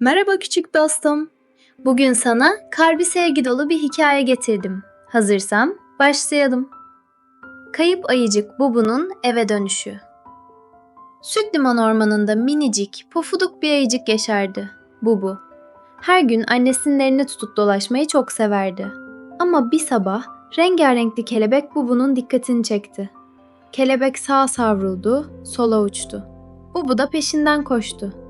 Merhaba küçük dostum. Bugün sana kalbi sevgi dolu bir hikaye getirdim. Hazırsan başlayalım. Kayıp ayıcık Bubu'nun eve dönüşü. Süt liman ormanında minicik, pofuduk bir ayıcık yaşardı. Bubu. Her gün annesinin elini tutup dolaşmayı çok severdi. Ama bir sabah rengarenkli kelebek Bubu'nun dikkatini çekti. Kelebek sağa savruldu, sola uçtu. Bubu da peşinden koştu.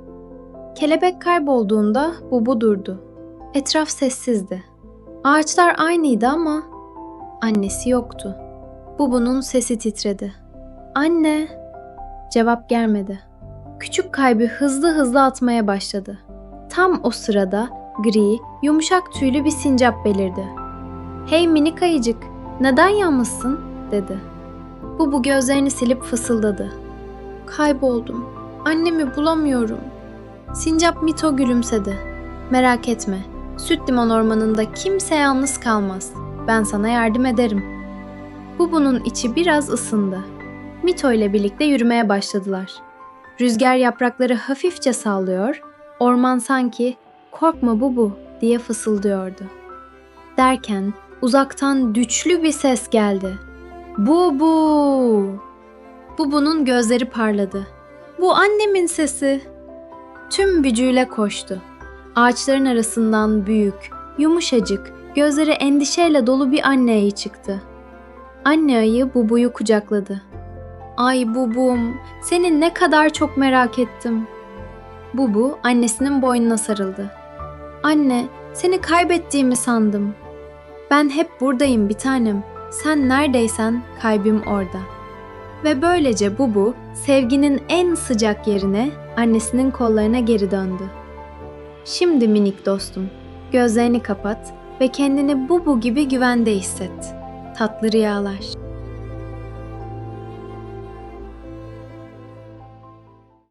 Kelebek kaybolduğunda Bubu durdu. Etraf sessizdi. Ağaçlar aynıydı ama annesi yoktu. Bubu'nun sesi titredi. Anne! Cevap gelmedi. Küçük kalbi hızlı hızlı atmaya başladı. Tam o sırada gri, yumuşak tüylü bir sincap belirdi. Hey minik ayıcık, neden yalnızsın? dedi. Bubu gözlerini silip fısıldadı. Kayboldum. Annemi bulamıyorum. Sincap Mito gülümsedi. Merak etme. Süt limon ormanında kimse yalnız kalmaz. Ben sana yardım ederim. Bubu'nun içi biraz ısındı. Mito ile birlikte yürümeye başladılar. Rüzgar yaprakları hafifçe sallıyor, orman sanki "Korkma Bubu" diye fısıldıyordu. Derken uzaktan güçlü bir ses geldi. Bubu! Bubu'nun gözleri parladı. Bu annemin sesi. Tüm gücüyle koştu. Ağaçların arasından büyük, yumuşacık, gözleri endişeyle dolu bir anne ayı çıktı. Anne ayı Bubu'yu kucakladı. Ay Bubum, seni ne kadar çok merak ettim. Bubu annesinin boynuna sarıldı. Anne, seni kaybettiğimi sandım. Ben hep buradayım bir tanem. Sen neredeysen kalbim orada. Ve böylece Bubu sevginin en sıcak yerine annesinin kollarına geri döndü. Şimdi minik dostum, gözlerini kapat ve kendini Bubu gibi güvende hisset. Tatlı rüyalar.